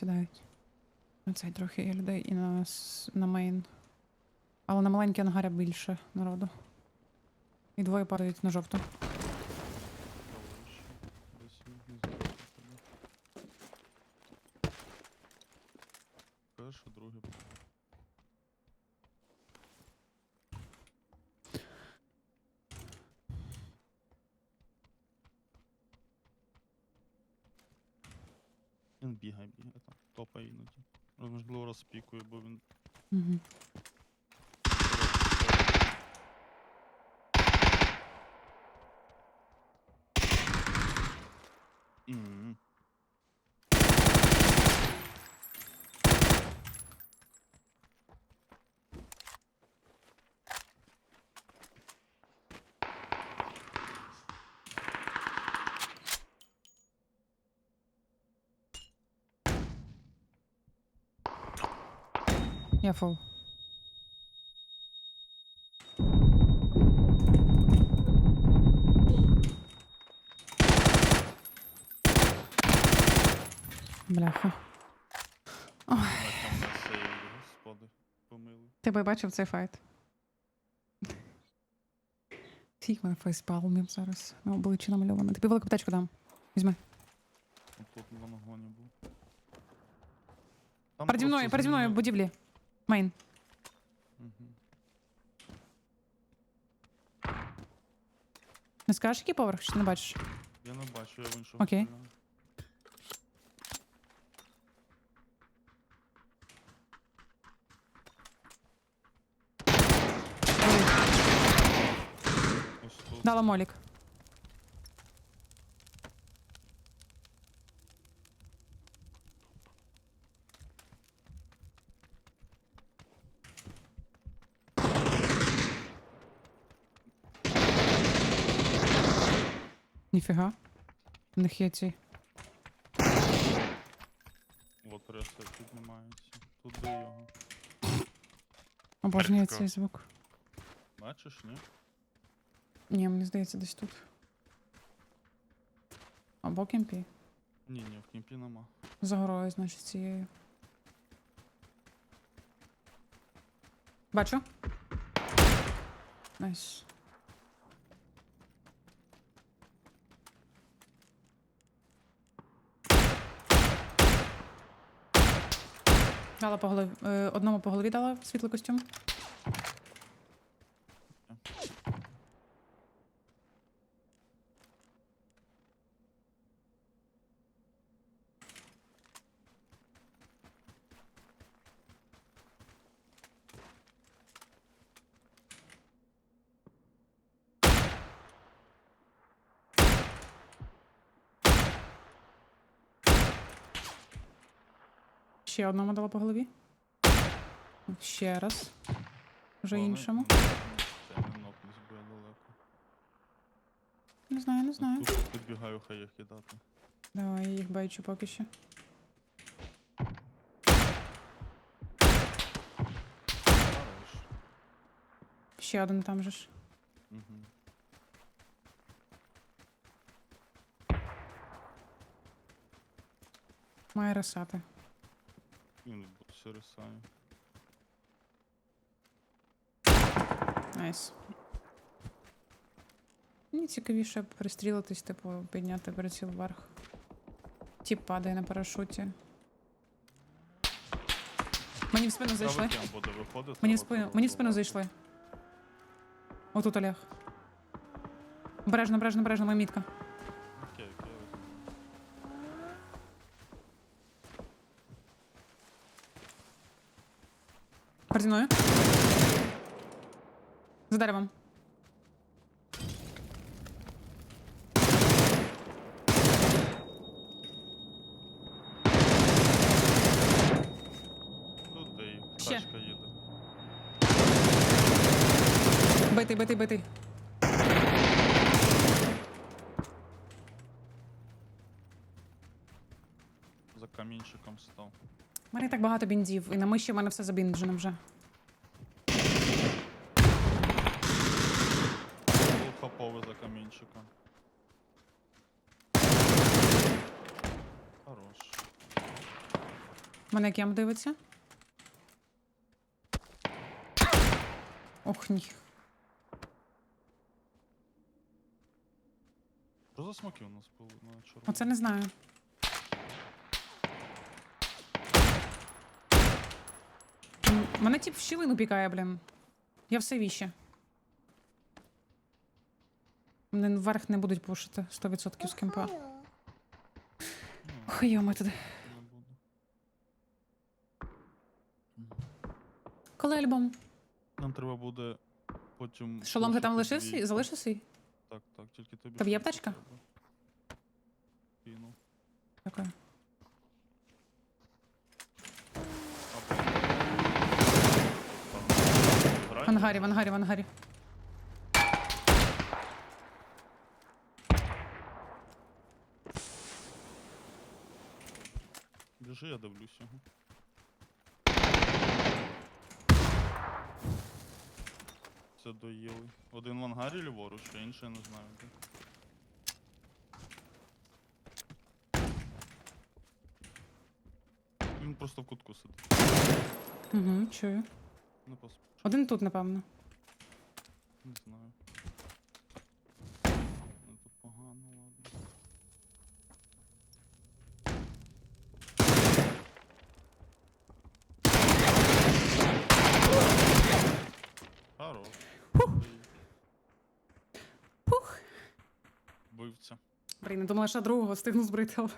сідають. Оцей трохи є людей і на, на мейн. Але на маленький ангаря більше народу. І двоє падають на жовту. Правіше. Десь він не знаю, що тебе. Перше, друге. Він бігає, бігає там, топає іноді. Можливо, розпікує, бо він Угу. Мгм. Я фол. Бляха. Ой, там на сейві, господи, помилуй. Ти би бачив цей файт? Скільки в мене фейспалмів зараз на обличчі намальовано. Тобі велику птачку дам. Візьми. От тут на нагоні був. Там Переді мною, просто переді мною в змінив- будівлі. Мейн. Не скажеш, який поверх, чи ти не бачиш? Я не бачу, я в іншому. Окей. стріляю. Ось тут. Дала молік. Ніфіга. У них є ці. От реса піднімається. Туди його. Обожнює цей звук. Бачиш, ні? Ні, мені здається, десь тут. Або кемпі. Ні, ні, в кімпі нема. За горою, значить, цією. Бачу. Найс. Дала по голові. Е, одному по голові дала світлий костюм. Ще одному дала по голові. Ще раз. Вже Вони- іншому. Це не нокнусь, бо я далеко. Не знаю, не знаю. Тут підбігаю, хай їх кидати. Давай, я їх бачу поки що. Хорош. Ще один там же ж. Угу. Має рисати. Він все рисає. Найс. Мені цікавіше пристрілитись, типу, підняти приціл вверх. Тіп падає на парашуті. Мені в спину зайшли. Правий кем буде виходити. Мені в от спину, мені в спину зайшли. Отут Олег. Обережно, обережно, обережно, моя мітка. Переді мною. За деревом. Туди їх. Ще. Тачка їде. Битий, битий, битий. За камінчиком став. У мене і так багато біндів, і на миші в мене все забінджено вже. Хаповий за камінчиком. Хорош. Мене кем дивиться? Ох, ні. Що за смоки у нас були на чорному? Оце не знаю. Мене тип в щілину пікає, блін. Я все віще. Мене вверх не будуть пушити 100% з кемпа. Ну, Ох, йоми туди. Коли альбом? Нам треба буде потім. Шолом ти там пушити лишив свій? двійку. Залишив свій? Так, так, тільки тобі. Тобі є аптечка? треба. Ангарі, в ангарі, в ангарі. Біжи, я дивлюсь його. Це доїли. Один в ангарі ліворуч, а інший я не знаю де. Він просто в кутку сидить. Угу, чую. Не поспішай, Один тут, напевно. не знаю. Ну, Тут погано, ладно. Хорош. Пух. Вбивця. Блін, не думала, що другого встигну збрити, але